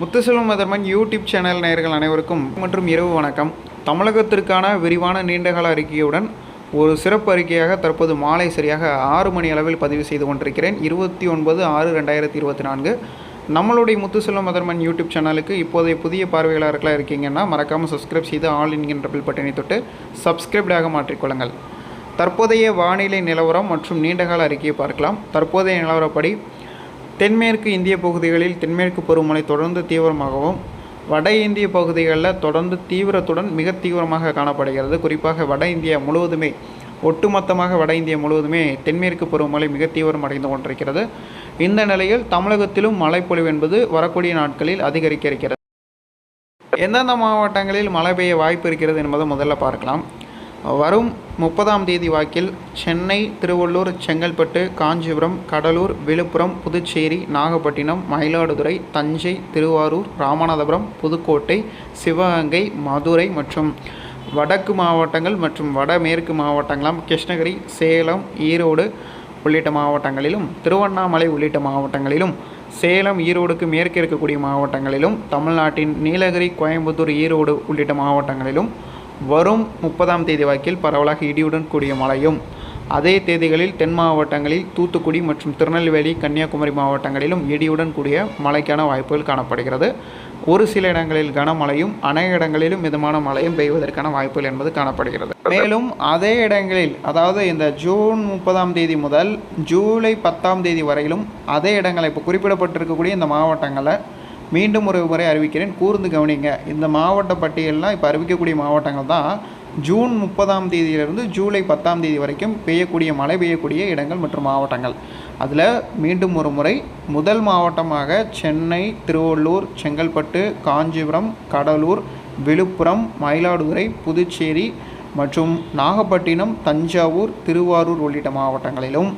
Muthuselvam மதர்மன் YouTube channel நேயர்கள் அனைவருக்கும் மற்றும் இரவு வணக்கம். தமிழகத்திற்கான விரிவான நீண்டகால அறிக்கையுடன் ஒரு சிறப்பு அறிக்கையாக தற்போது மாலை சரியாக ஆறு மணி அளவில் பதிவு செய்து கொண்டிருக்கிறேன். இருபத்தி ஒன்பது ஆறு ரெண்டாயிரத்தி இருபத்தி நான்கு. நம்மளுடைய முத்துசெல்வம் மதர்மன் யூடியூப் சேனலுக்கு இப்போதைய புதிய பார்வையாளர்களாக இருக்கீங்கன்னா மறக்காமல் சப்ஸ்கிரைப் செய்து ஆல் என்கின்ற பில் பட்டினை தொட்டு சப்ஸ்கிரைப்டாக மாற்றிக்கொள்ளுங்கள் தற்போதைய வானிலை நிலவரம் மற்றும் நீண்டகால அறிக்கையை பார்க்கலாம். தற்போதைய நிலவரப்படி தென்மேற்கு இந்திய பகுதிகளில் தென்மேற்கு பருவமழை தொடர்ந்து தீவிரமாகவும் வட இந்திய பகுதிகளில் தொடர்ந்து தீவிரத்துடன் மிக தீவிரமாக காணப்படுகிறது. குறிப்பாக வட இந்தியா முழுவதுமே ஒட்டுமொத்தமாக வட இந்தியா முழுவதுமே தென்மேற்கு பருவமழை மிக தீவிரமடைந்து கொண்டிருக்கிறது. இந்த நிலையில் தமிழகத்திலும் மழைப்பொழிவு என்பது வரக்கூடிய நாட்களில் அதிகரிக்க இருக்கிறது. எந்தெந்த மாவட்டங்களில் மழை பெய்ய வாய்ப்பு இருக்கிறது என்பதை முதல்ல பார்க்கலாம். வரும் முப்பதாம் தேதி வாக்கில் சென்னை திருவள்ளூர் செங்கல்பட்டு காஞ்சிபுரம் கடலூர் விழுப்புரம் புதுச்சேரி நாகப்பட்டினம் மயிலாடுதுறை தஞ்சை திருவாரூர் ராமநாதபுரம் புதுக்கோட்டை சிவகங்கை மதுரை மற்றும் வடக்கு மாவட்டங்கள் மற்றும் வடமேற்கு மாவட்டங்களாம் கிருஷ்ணகிரி சேலம் ஈரோடு உள்ளிட்ட மாவட்டங்களிலும் திருவண்ணாமலை உள்ளிட்ட மாவட்டங்களிலும் சேலம் ஈரோடுக்கு மேற்கே இருக்கக்கூடிய மாவட்டங்களிலும் தமிழ்நாட்டின் நீலகிரி கோயம்புத்தூர் ஈரோடு உள்ளிட்ட மாவட்டங்களிலும் வரும் முப்பதாம் தேதி வாக்கில் பரவலாக இடியுடன் கூடிய மழையும். அதே தேதிகளில் தென் மாவட்டங்களில் தூத்துக்குடி மற்றும் திருநெல்வேலி கன்னியாகுமரி மாவட்டங்களிலும் இடியுடன் கூடிய மழைக்கான வாய்ப்புகள் காணப்படுகிறது. ஒரு சில இடங்களில் கனமழையும் அநேக இடங்களிலும் மிதமான மழையும் பெய்வதற்கான வாய்ப்புகள் என்பது காணப்படுகிறது. மேலும் அதே இடங்களில் அதாவது இந்த ஜூன் முப்பதாம் தேதி முதல் ஜூலை பத்தாம் தேதி வரையிலும் அதே இடங்களை இப்போ குறிப்பிடப்பட்டிருக்கக்கூடிய இந்த மாவட்டங்களை மீண்டும் ஒரு முறை அறிவிக்கிறேன் கூர்ந்து கவனிங்க. இந்த மாவட்ட பட்டியலில் இப்போ அறிவிக்கக்கூடிய மாவட்டங்கள் தான். ஜூன் முப்பதாம் தேதியிலிருந்து ஜூலை பத்தாம் தேதி வரைக்கும் பெய்யக்கூடிய மழை பெய்யக்கூடிய இடங்கள் மற்றும் மாவட்டங்கள். அதில் மீண்டும் ஒரு முறை முதல் மாவட்டமாக சென்னை திருவள்ளூர் செங்கல்பட்டு காஞ்சிபுரம் கடலூர் விழுப்புரம் மயிலாடுதுறை புதுச்சேரி மற்றும் நாகப்பட்டினம் தஞ்சாவூர் திருவாரூர் உள்ளிட்ட மாவட்டங்களிலும்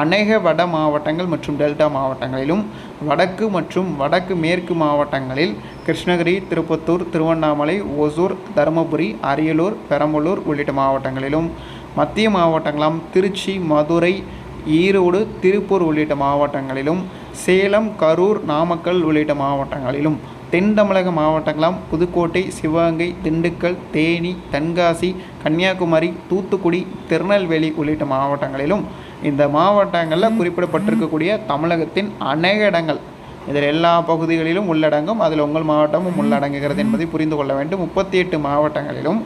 அநேக வட மாவட்டங்கள் மற்றும் டெல்டா மாவட்டங்களிலும் வடக்கு மற்றும் வடக்கு மேற்கு மாவட்டங்களில் கிருஷ்ணகிரி திருப்பத்தூர் திருவண்ணாமலை ஒசூர் தருமபுரி அரியலூர் பெரம்பலூர் உள்ளிட்ட மாவட்டங்களிலும். மத்திய மாவட்டங்களாம் திருச்சி மதுரை ஈரோடு திருப்பூர் உள்ளிட்ட மாவட்டங்களிலும் சேலம் கரூர் நாமக்கல் உள்ளிட்ட மாவட்டங்களிலும் தென் தமிழக மாவட்டங்களாம் புதுக்கோட்டை சிவகங்கை திண்டுக்கல் தேனி தென்காசி கன்னியாகுமரி தூத்துக்குடி திருநெல்வேலி உள்ளிட்ட மாவட்டங்களிலும் இந்த மாவட்டங்களில் குறிப்பிடப்பட்டிருக்கக்கூடிய தமிழகத்தின் அநேக இடங்கள். இதில் எல்லா பகுதிகளிலும் உள்ளடங்கும் அதில் உங்கள் மாவட்டமும் உள்ளடங்குகிறது என்பதை புரிந்து கொள்ள வேண்டும். முப்பத்தி எட்டு மாவட்டங்களிலும்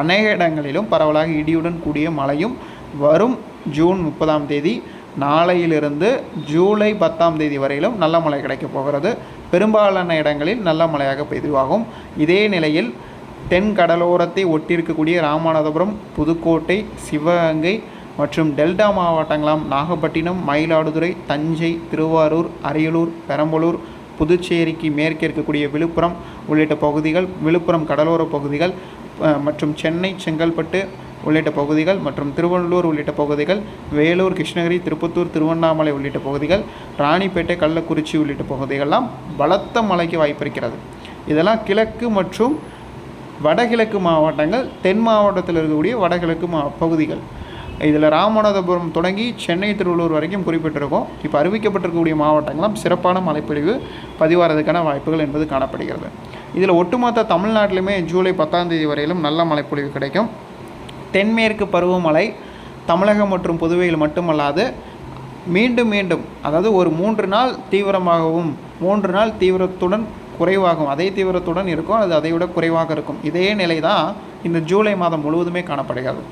அநேக இடங்களிலும் பரவலாக இடியுடன் கூடிய மழையும் வரும் ஜூன் முப்பதாம் தேதி நாளையிலிருந்து ஜூலை பத்தாம் தேதி வரையிலும் நல்ல மழை கிடைக்கப் போகிறது. பெரும்பாலான இடங்களில் நல்ல மழையாக பதிவாகும். இதே நிலையில் தென் கடலோரத்தை ஒட்டியிருக்கக்கூடிய ராமநாதபுரம் புதுக்கோட்டை சிவகங்கை மற்றும் டெல்டா மாவட்டங்களாம் நாகப்பட்டினம் மயிலாடுதுறை தஞ்சை திருவாரூர் அரியலூர் பெரம்பலூர் புதுச்சேரிக்கு மேற்கே இருக்கக்கூடிய விழுப்புரம் உள்ளிட்ட பகுதிகள் விழுப்புரம் கடலோர பகுதிகள் மற்றும் சென்னை செங்கல்பட்டு உள்ளிட்ட பகுதிகள் மற்றும் திருவள்ளூர் உள்ளிட்ட பகுதிகள் வேலூர் கிருஷ்ணகிரி திருப்பத்தூர் திருவண்ணாமலை உள்ளிட்ட பகுதிகள் ராணிப்பேட்டை கள்ளக்குறிச்சி உள்ளிட்ட பகுதிகள்லாம் பலத்த மழைக்கு வாய்ப்பிருக்கிறது. இதெல்லாம் கிழக்கு மற்றும் வடகிழக்கு மாவட்டங்கள் தென் மாவட்டத்தில் இருக்கக்கூடிய வடகிழக்கு மா பகுதிகள். இதில் ராமநாதபுரம் தொடங்கி சென்னை திருவள்ளூர் வரைக்கும் குறிப்பிட்டிருக்கோம். இப்போ அறிவிக்கப்பட்டிருக்கக்கூடிய மாவட்டங்களாம் சிறப்பான மழைப்பொழிவு பதிவாகிறதுக்கான வாய்ப்புகள் என்பது காணப்படுகிறது. இதில் ஒட்டுமொத்த தமிழ்நாட்டிலுமே ஜூலை பத்தாம் தேதி வரையிலும் நல்ல மழைப்பொழிவு கிடைக்கும். தென்மேற்கு பருவமழை தமிழகம் மற்றும் புதுவையில் மட்டுமல்லாது மீண்டும் மீண்டும் அதாவது ஒரு மூன்று நாள் தீவிரமாகவும் மூன்று நாள் தீவிரத்துடன் குறைவாகும் அதே தீவிரத்துடன் இருக்கும் அது அதை விட குறைவாக இருக்கும். இதே நிலை தான் இந்த ஜூலை மாதம் முழுவதுமே காணப்படுகிறது.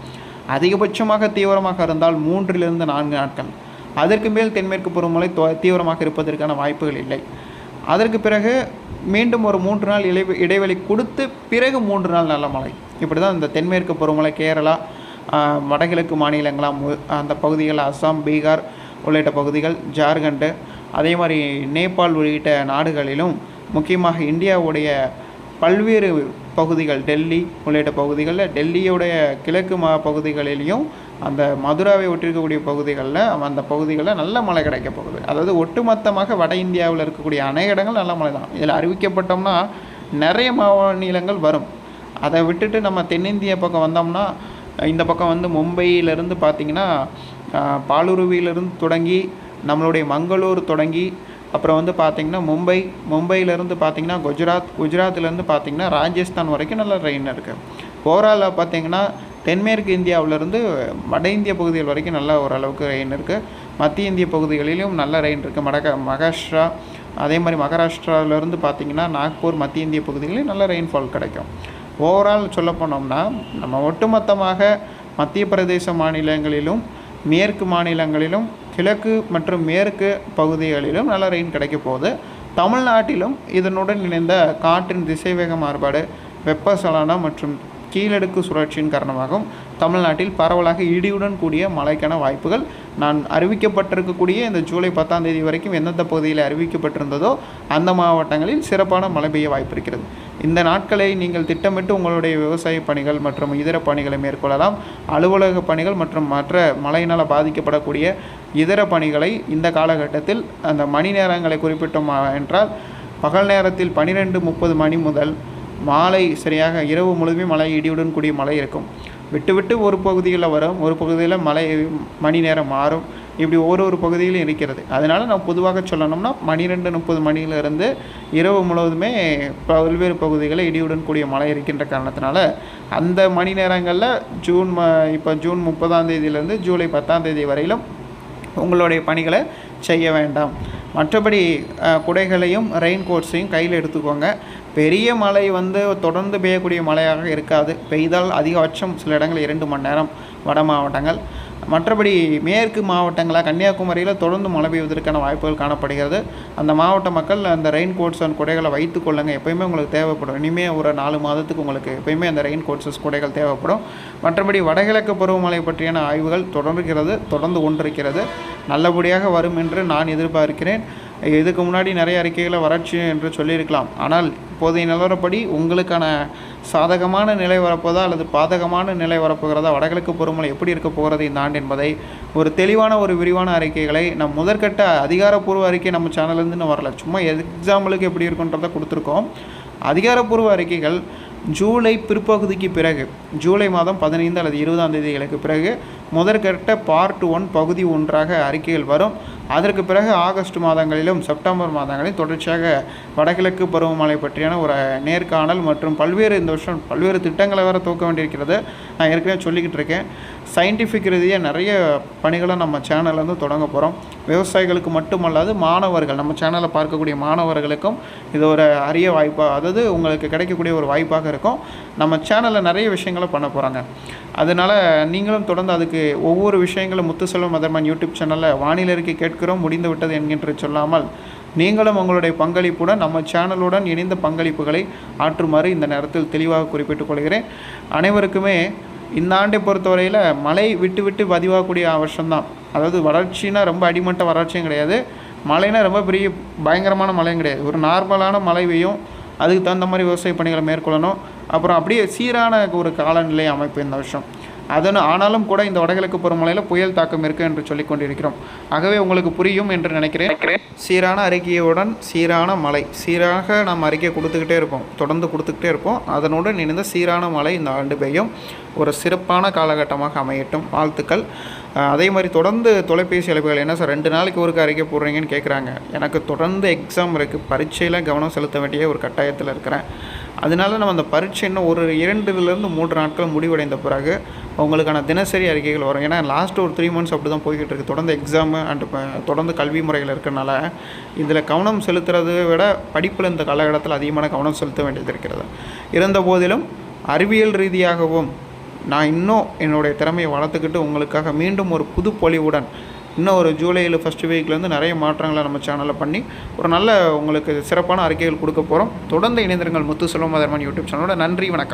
அதிகபட்சமாக தீவிரமாக இருந்தால் மூன்றிலிருந்து நான்கு நாட்கள். அதற்கு மேல் தென்மேற்கு பருவமழை தீவிரமாக இருப்பதற்கான வாய்ப்புகள் இல்லை. அதற்கு பிறகு மீண்டும் ஒரு மூன்று நாள் இடை இடைவெளி கொடுத்து பிறகு மூன்று நாள் நல்ல மழை. இப்படி தான் இந்த தென்மேற்கு பருவமழை கேரளா வடகிழக்கு மாநிலங்களாம் அந்த பகுதிகள் அஸ்ஸாம் பீகார் உள்ளிட்ட பகுதிகள் ஜார்க்கண்டு அதே மாதிரி நேபாள் உள்ளிட்ட நாடுகளிலும் முக்கியமாக இந்தியாவுடைய பல்வேறு பகுதிகள் டெல்லி உள்ளிட்ட பகுதிகளில் டெல்லியுடைய கிழக்கு மா பகுதிகளிலையும் அந்த மதுராவை ஒட்டிருக்கக்கூடிய பகுதிகளில் அந்த பகுதிகளில் நல்ல மழை கிடைக்க போகுது. அதாவது ஒட்டுமொத்தமாக வட இந்தியாவில் இருக்கக்கூடிய அநேக இடங்கள் நல்ல மழை தான் இதில் அறிவிக்கப்பட்டோம்னா நிறைய மாநிலங்கள் வரும். அதை விட்டுட்டு நம்ம தென்னிந்திய பக்கம் வந்தோம்னா இந்த பக்கம் வந்து மும்பையிலேருந்து பார்த்திங்கன்னா பாலுருவியிலிருந்து தொடங்கி நம்மளுடைய மங்களூர் தொடங்கி அப்புறம் வந்து பார்த்திங்கன்னா மும்பை மும்பையிலேருந்து பார்த்திங்கன்னா குஜராத் குஜராத்லேருந்து பார்த்திங்கன்னா ராஜஸ்தான் வரைக்கும் நல்ல ரெயின் இருக்குது ஓவராலாக பார்த்திங்கன்னா தென்மேற்கு இந்தியாவிலேருந்து வட இந்திய பகுதிகள் வரைக்கும் நல்ல ஓரளவுக்கு ரெயின் இருக்குது மத்திய இந்திய பகுதிகளிலும் நல்ல ரெயின் இருக்குது மடக மகாராஷ்டிரா அதே மாதிரி மகாராஷ்டிராவிலேருந்து பார்த்திங்கன்னா நாக்பூர் மத்திய இந்திய பகுதிகளிலும் நல்ல ரெயின்ஃபால் கிடைக்கும். ஓவரால் சொல்ல போனோம்னா நம்ம ஒட்டுமொத்தமாக மத்திய பிரதேச மாநிலங்களிலும் மேற்கு மாநிலங்களிலும் கிழக்கு மற்றும் மேற்கு பகுதிகளிலும் நல்ல ரெயின் கிடைக்க போகுது. தமிழ்நாட்டிலும் இதனுடன் இணைந்த காற்றின் திசைவேக மாறுபாடு வெப்பசலனம் மற்றும் கீழடுக்கு சுழற்சியின் காரணமாகவும் தமிழ்நாட்டில் பரவலாக இடியுடன் கூடிய மழைக்கான வாய்ப்புகள் நான் அறிவிக்கப்பட்டிருக்கக்கூடிய இந்த ஜூலை பத்தாம் தேதி வரைக்கும் எந்தெந்த பகுதியில் அறிவிக்கப்பட்டிருந்ததோ அந்த மாவட்டங்களில் சிறப்பான மழை பெய்ய வாய்ப்பு இருக்கிறது. இந்த நாட்களை நீங்கள் திட்டமிட்டு உங்களுடைய விவசாய பணிகள் மற்றும் இதர பணிகளை மேற்கொள்ளலாம். அலுவலக பணிகள் மற்றும் மற்ற மழையினால் பாதிக்கப்படக்கூடிய இதர பணிகளை இந்த காலகட்டத்தில் அந்த மணி நேரங்களை குறிப்பிட்டோம் என்றால் பகல் நேரத்தில் பனிரெண்டு முப்பது மணி முதல் மாலை சரியாக இரவு முழுமையும் மழை இடியுடன் கூடிய மழை இருக்கும். விட்டு விட்டு ஒரு பகுதியில் வரும் ஒரு பகுதியில் மழை மணி நேரம் மாறும். இப்படி ஒரு ஒரு பகுதியிலும் இருக்கிறது. அதனால் நான் பொதுவாக சொல்லணும்னா பன்னிரெண்டு முப்பது மணியிலிருந்து இரவு முழுவதுமே பல்வேறு பகுதிகளில் இடியுடன் கூடிய மழை இருக்கின்ற காரணத்தினால அந்த மணி நேரங்களில் ஜூன் ம இப்போ ஜூன் முப்பதாம் தேதியிலேருந்து ஜூலை பத்தாம் தேதி வரையிலும் உங்களுடைய பணிகளை செய்ய வேண்டாம். மற்றபடி குடைகளையும் ரெயின் கோட்ஸையும் கையில் எடுத்துக்கோங்க. பெரிய மழை வந்து தொடர்ந்து பெய்யக்கூடிய மழையாக இருக்காது. பெய்தால் அதிகபட்சம் சில இடங்கள் இரண்டு மணி நேரம் வட மாவட்டங்கள். மற்றபடி மேற்கு மாவட்டங்களாக கன்னியாகுமரியில் தொடர்ந்து மழை பெய்வதற்கான வாய்ப்புகள் காணப்படுகிறது. அந்த மாவட்ட மக்கள் அந்த ரெயின் கோட்ஸ் அண்ட் குடைகளை வைத்து கொள்ளுங்கள் எப்பயுமே உங்களுக்கு தேவைப்படும். இனிமேல் ஒரு நாலு மாதத்துக்கு உங்களுக்கு எப்பயுமே அந்த ரெயின் கோட்ஸஸ் குடைகள் தேவைப்படும். மற்றபடி வடகிழக்கு பருவமழை பற்றியான ஆய்வுகள் தொடர்கிறது தொடர்ந்து கொண்டிருக்கிறது. நல்லபடியாக வரும் என்று நான் எதிர்பார்க்கிறேன். இதுக்கு முன்னாடி நிறைய அறிக்கைகளை வறட்சி என்று சொல்லியிருக்கலாம். ஆனால் இப்போதைய நிலவரப்படி உங்களுக்கான சாதகமான நிலை வரப்போதா அல்லது பாதகமான நிலை வரப்போகிறதா வடகிழக்கு பருவமழை எப்படி இருக்க போகிறது இந்த ஆண்டு என்பதை ஒரு தெளிவான ஒரு விரிவான அறிக்கைகளை நம் முதற்கட்ட அதிகாரப்பூர்வ அறிக்கை நம்ம சேனல்லேருந்து இன்னும் வரல. சும்மா எக்ஸாம்பிளுக்கு எப்படி இருக்குன்றதை கொடுத்துருக்கோம். அதிகாரப்பூர்வ அறிக்கைகள் ஜூலை பிற்பகுதிக்கு பிறகு ஜூலை மாதம் பதினைந்து அல்லது இருபதாம் தேதிகளுக்கு பிறகு முதற்கட்ட பார்ட் ஒன் பகுதி ஒன்றாக அறிக்கைகள் வரும். அதற்கு பிறகு ஆகஸ்ட் மாதங்களிலும் செப்டம்பர் மாதங்களிலும் தொடர்ச்சியாக வடகிழக்கு பருவமழை பற்றியான ஒரு நேர்காணல் மற்றும் பல்வேறு இந்த வருஷம் பல்வேறு திட்டங்களை வேறு துவக்க வேண்டியிருக்கிறது. நான் ஏற்கனவே சொல்லிக்கிட்டு இருக்கேன். சயின்டிஃபிக் ரீதியாக நிறைய பணிகளை நம்ம சேனல்லேருந்து தொடங்க போகிறோம் விவசாயிகளுக்கு மட்டுமல்லாது மாணவர்கள் நம்ம சேனலை பார்க்கக்கூடிய மாணவர்களுக்கும் இது ஒரு அரிய வாய்ப்பாக அதாவது உங்களுக்கு கிடைக்கக்கூடிய ஒரு வாய்ப்பாக இருக்கும். நம்ம சேனலில் நிறைய விஷயங்களை பண்ண போகிறாங்க அதனால் நீங்களும் தொடர்ந்து அதுக்கு ஒவ்வொரு விஷயங்களும் முத்துசெல்வம் மதர்மன் யூடியூப் சேனலில் வானிலருக்கு கேட்கிறோம். முடிந்து விட்டது என்கின்ற சொல்லாமல் நீங்களும் உங்களுடைய பங்களிப்புடன் நம்ம சேனலுடன் இணைந்த பங்களிப்புகளை ஆற்றுமாறு இந்த நேரத்தில் தெளிவாக குறிப்பிட்டுக் கொள்கிறேன். அனைவருக்குமே இந்த ஆண்டை பொறுத்தவரையில் மழை விட்டு விட்டு பதிவாகக்கூடிய அவசியம்தான். அதாவது வறட்சினா ரொம்ப அடிமட்ட வறட்சியும் கிடையாது. மழைனா ரொம்ப பெரிய பயங்கரமான மழையும் கிடையாது. ஒரு நார்மலான மழை பெய்யும். அதுக்கு தகுந்த மாதிரி விவசாய பணிகளை மேற்கொள்ளணும். அப்புறம் அப்படியே சீரான ஒரு காலநிலை அமைப்பு இந்த வருஷம். அதன் ஆனாலும் கூட இந்த வடகிழக்கு பருவமழையில் புயல் தாக்கம் இருக்குது என்று சொல்லிக் கொண்டிருக்கிறோம். ஆகவே உங்களுக்கு புரியும் என்று நினைக்கிறேன். சீரான அறிக்கையுடன் சீரான மழை. சீராக நாம் அறிக்கை கொடுத்துக்கிட்டே இருப்போம். தொடர்ந்து கொடுத்துக்கிட்டே இருப்போம். அதனுடன் இணைந்த சீரான மழை இந்த ஆண்டு பெய்யும். ஒரு சிறப்பான காலகட்டமாக அமையட்டும். வாழ்த்துக்கள். அதே மாதிரி தொடர்ந்து தொலைபேசி அழைப்புகள். என்ன சார் ரெண்டு நாளைக்கு ஒருக்க அறிக்கை போடுறீங்கன்னு கேட்குறாங்க எனக்கு தொடர்ந்து எக்ஸாம் இருக்குது பரீட்சையில் கவனம் செலுத்த வேண்டிய ஒரு கட்டாயத்தில் இருக்கிறேன். அதனால நம்ம அந்த பரீட்சை இன்னும் ஒரு இரண்டுலேருந்து மூன்று நாட்கள் முடிவடைந்த பிறகு உங்களுக்கான தினசரி அறிக்கைகள் வரும். ஏன்னா லாஸ்ட் ஒரு த்ரீ மந்த்ஸ் அப்படி தான் போய்கிட்டு இருக்குது தொடர்ந்து எக்ஸாமு அண்ட் தொடர்ந்து கல்வி முறைகள் இருக்கிறனால இதில் கவனம் செலுத்துறதை விட படிப்பில் இந்த காலகட்டத்தில் அதிகமான கவனம் செலுத்த வேண்டியது இருக்கிறது. இருந்த போதிலும் அறிவியல் ரீதியாகவும் நான் இன்னும் என்னுடைய திறமையை வளர்த்துக்கிட்டு உங்களுக்காக மீண்டும் ஒரு புது பொலிவுடன் இன்னும் ஒரு ஜூலையில் ஃபஸ்ட்டு வீக்லேருந்து நிறைய மாற்றங்களை நம்ம சேனலில் பண்ணி ஒரு நல்ல உங்களுக்கு சிறப்பான அறிக்கைகள் கொடுக்க போகிறோம் தொடர்ந்து இணைந்திருங்கள் முத்து செல்வமதர்மன் யூடியூப் சேனலோட நன்றி வணக்கம்.